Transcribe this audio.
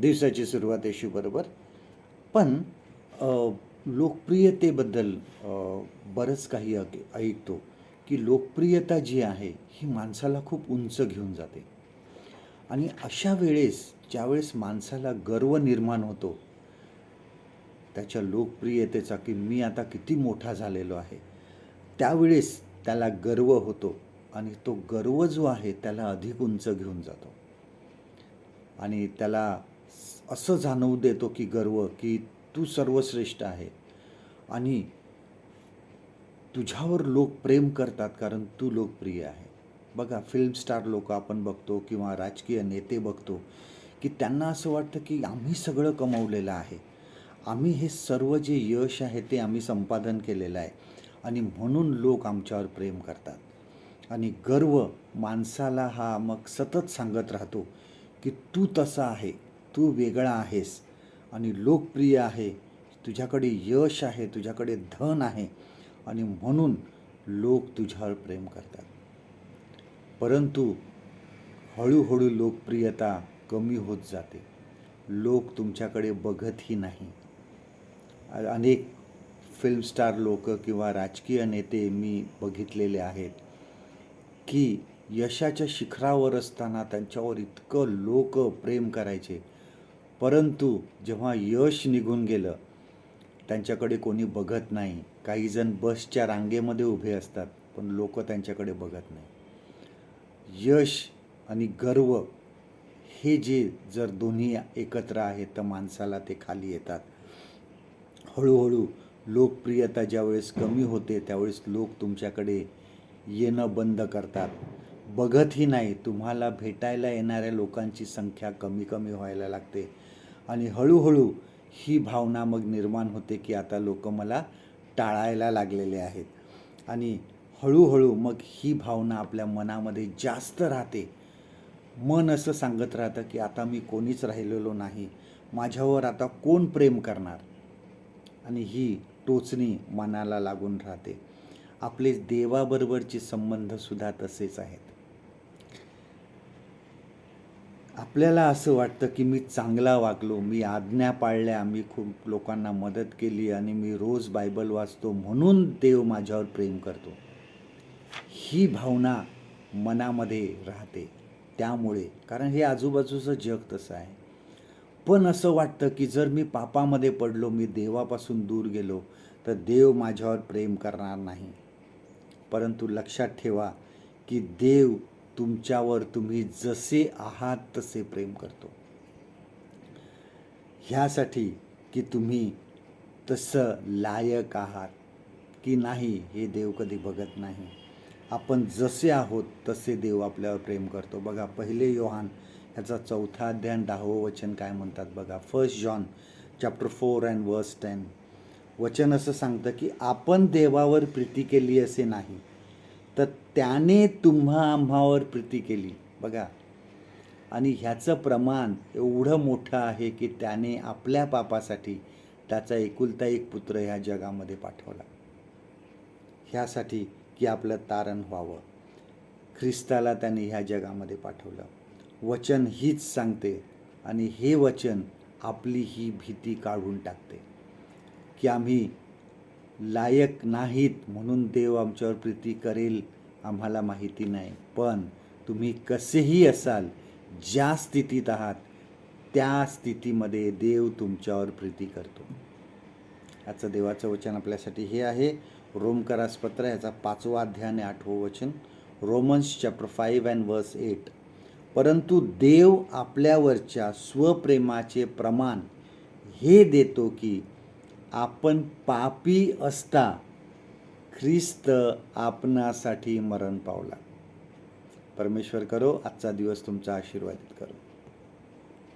दिवसाची सुरुवात येशूबरोबर पण लोकप्रियतेबद्दल बरंच काही ऐक- ऐकतो की लोकप्रियता जी आहे ही माणसाला खूप उंच घेऊन जाते. आणि अशा वेळेस ज्यावेळेस माणसाला गर्व निर्माण होतो त्याच्या लोकप्रियतेचा की मी आता किती मोठा झालेलो आहे त्यावेळेस त्याला गर्व होतो आणि तो गर्व जो आहे त्याला अधिक उंच घेऊन जातो. आणि त्याला असं जाणवू देतो की गर्व की तू सर्वश्रेष्ठ आहे. आणि तुझ्यावर लोक प्रेम करतात कारण तू लोकप्रिय आहे. बघा फिल्म स्टार लोक आपण बघतो किंवा राजकीय नेते बघतो की त्यांना असं वाटतं की आम्ही सगळं कमवलेलं आहे. आम्ही हे सर्व जे यश आहे ते आम्ही संपादन केलेलं आहे. आणि म्हणून लोक आमच्यावर प्रेम करतात. आणि गर्व माणसाला हा मग सतत सांगत राहतो की तू तसा आहे. तू वेगळा आहेस आणि लोकप्रिय आहे. तुझ्याकडे यश आहे तुझ्याकडे धन आहे आणि म्हणून लोक तुझ्यावर प्रेम करतात. परंतु हळूहळू लोकप्रियता कमी होत जाते. लोक तुमच्याकडे बघतही नाही. अनेक फिल्म स्टार लोक किंवा राजकीय नेते मी बघितलेले आहेत की यशाच्या शिखरावर असताना त्यांच्यावर इतकं लोक प्रेम करायचे परंतु जेव्हा यश निघून गेलं त्यांच्याकडे कोणी बघत नाही. काहीजण बसच्या रांगेमध्ये उभे असतात पण लोक त्यांच्याकडे बघत नाही. यश आणि गर्व हे जे जर दोन्ही एकत्र आहेत तर माणसाला ते खाली येतात. हळूहळू लोकप्रियता ज्यावेळेस कमी होते त्यावेळेस लोक तुमच्याकडे येणं बंद करतात. बघतही नाही तुम्हाला भेटायला येणाऱ्या लोकांची संख्या कमी कमी व्हायला लागते. आणि हळूहळू ही भावना मग निर्माण होते की आता लोक मला टाळायला लागलेले आहेत. आणि हळूहळू मग ही भावना आपल्या मनामध्ये जास्त राहते. मन असं सांगत राहतं की आता मी कोणीच राहिलेलो नाही. माझ्यावर आता कोण प्रेम करणार? आणि ही टोचणी मनाला लागून राहते. आपले देवाबरोबरचे संबंधसुद्धा तसेच आहेत. आपल्याला असं वाटतं की मी चांगला वागलो मी आज्ञा पाळल्या मी खूप लोकांना मदत केली आणि मी रोज बायबल वाचतो म्हणून देव माझ्यावर प्रेम करतो. ही भावना मनामध्ये राहते त्यामुळे कारण हे आजूबाजूचं जग तसं आहे. पण असं वाटतं की जर मी पापामध्ये पडलो मी देवापासून दूर गेलो तर देव माझ्यावर प्रेम करणार नाही. परंतु लक्षात ठेवा की देव तुमच्यावर तुम्ही जसे आहात तसे प्रेम करतो. ह्यासाठी की तुम्ही तसं लायक आहात की नाही हे देव कधी बघत नाही. आपण जसे आहोत तसे देव आपल्यावर प्रेम करतो. बघा पहिले योहान ह्याचा चौथा अध्याय दहावं वचन काय म्हणतात बघा? First John chapter four and verse ten वचन असं सांगतं की आपण देवावर प्रीती केली असे नाही. तर त्याने तुम्हा आम्हावर प्रीती केली. बघा. आणि ह्याचं प्रमाण एवढं मोठं आहे की त्याने आपल्या पापासाठी त्याचा एकुलता एक पुत्र ह्या जगामध्ये पाठवला. ह्यासाठी की आपलं तारण व्हावं. ख्रिस्ताला त्याने ह्या जगामध्ये पाठवलं. वचन हीच सांगते आणि हे वचन आपली ही भीती काढून टाकते. की आम्ही लायक नाहीत म्हणून देव आमच्यावर प्रीती करेल आम्हाला माहिती नाही. पण तुम्ही कसेही असाल ज्या स्थितीत आहात त्या स्थितीमध्ये देव तुमच्यावर प्रीती करतो. आजचं देवाचं वचन आपल्यासाठी हे आहे. रोमकरासपत्र याचा ह्याचा पाचवा अध्याय आणि आठवं वचन. Romans chapter five and verse eight परंतु देव आपल्यावरच्या स्वप्रेमाचे प्रमाण हे देतो की आपण पापी असता ख्रिस्त आपणासाठी मरण पावला. परमेश्वर करो आजचा दिवस तुमचा आशीर्वादित करो.